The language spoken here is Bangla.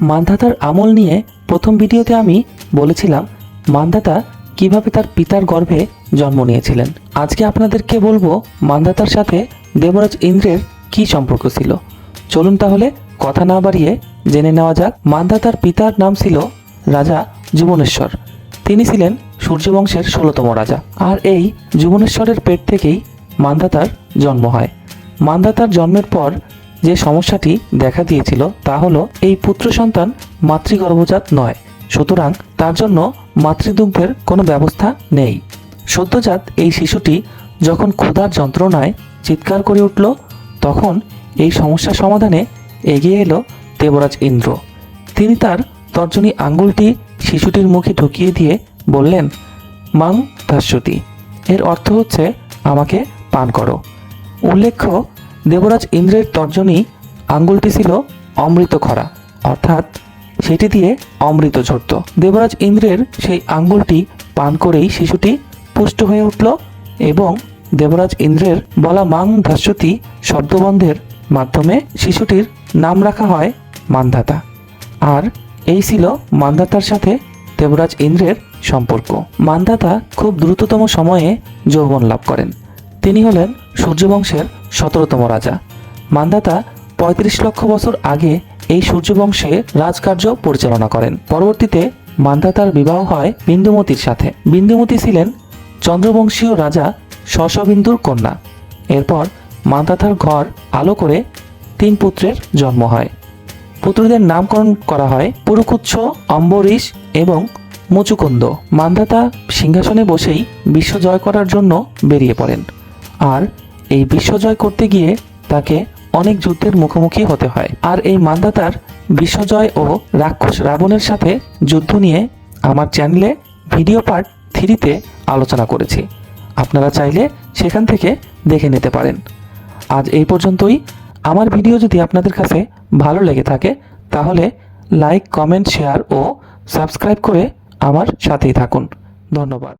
মান্ধাতার আমল নিয়ে প্রথম ভিডিওতে আমি বলেছিলাম, মান্ধাতা কীভাবে তার পিতার গর্ভে জন্ম নিয়েছিলেন। আজকে আপনাদেরকে বলব মান্ধাতার সাথে দেবরাজ ইন্দ্রের কি সম্পর্ক ছিল। চলুন তাহলে কথা না বাড়িয়ে জেনে নেওয়া যাক, মান্ধাতার পিতার নাম ছিল রাজা যুবনেশ্বর। তিনি ছিলেন সূর্যবংশের ষোলতম রাজা। আর এই যুবনেশ্বরের পেট থেকেই মান্ধাতার জন্ম হয়। মান্ধাতার জন্মের পর যে সমস্যাটি দেখা দিয়েছিল তা হলো এই পুত্র সন্তান মাতৃগর্ভজাত নয়। সুতরাং তার জন্য মাতৃদুগ্ধের কোনো ব্যবস্থা নেই। সদ্যজাত এই শিশুটি যখন ক্ষুধার যন্ত্রণায় চিৎকার করে উঠল, তখন এই সমস্যা সমাধানে এগিয়ে এলো দেবরাজ ইন্দ্র। তিনি তার তর্জনী আঙ্গুলটি শিশুটির মুখে ঢুকিয়ে দিয়ে বললেন, মাং দাস্যতি এর অর্থ হচ্ছে আমাকে পান করো। উল্লেখ্য দেবরাজ ইন্দ্রের তর্জনী আঙ্গুলটি ছিল অমৃত খরা, অর্থাৎ সেটি দিয়ে অমৃত ঝরত। দেবরাজ ইন্দ্রের সেই আঙ্গুলটি পান করেই শিশুটি পুষ্ট হয়ে উঠল এবং দেবরাজ ইন্দ্রের বলা মাং ধাস্যতি শব্দবন্ধের মাধ্যমে শিশুটির নাম রাখা হয় মান্ধাতা। আর এই ছিল মান্ধাতার সাথে দেবরাজ ইন্দ্রের সম্পর্ক। মান্ধাতা খুব দ্রুততম সময়ে যৌবন লাভ করেন। তিনি হলেন সূর্যবংশের সতেরোতম রাজা। মান্ধাতা পঁয়ত্রিশ লক্ষ বছর আগে এই সূর্যবংশে রাজকার্য পরিচালনা করেন। পরবর্তীতে মান্ধাতার বিবাহ হয় বিন্দুমতির সাথে। বিন্দুমতি ছিলেন চন্দ্রবংশীয় রাজা শশবিন্দুর কন্যা। এরপর মান্ধাতার ঘর আলো করে তিন পুত্রের জন্ম হয়। পুত্রদের নামকরণ করা হয় পুরুকুচ্ছ, অম্বরীশ এবং মুচুকুন্দ। মান্ধাতা সিংহাসনে বসেই বিশ্ব জয় করার জন্য বেরিয়ে পড়েন। আর এই বিশ্ব জয় করতে গিয়ে তাকে অনেক যুদ্ধের মুখোমুখি হতে হয়। আর এই মান্ধাতার বিশ্বজয় ও রাক্ষস রাবণের সাথে যুদ্ধ নিয়ে আমার চ্যানেলে ভিডিও পার্ট থ্রিতে আলোচনা করেছি। আপনারা চাইলে সেখান থেকে দেখে নিতে পারেন। আজ এই পর্যন্তই। আমার ভিডিও যদি আপনাদের কাছে ভালো লেগে থাকে, তাহলে লাইক, কমেন্ট, শেয়ার ও সাবস্ক্রাইব করে আমার সাথেই থাকুন। ধন্যবাদ।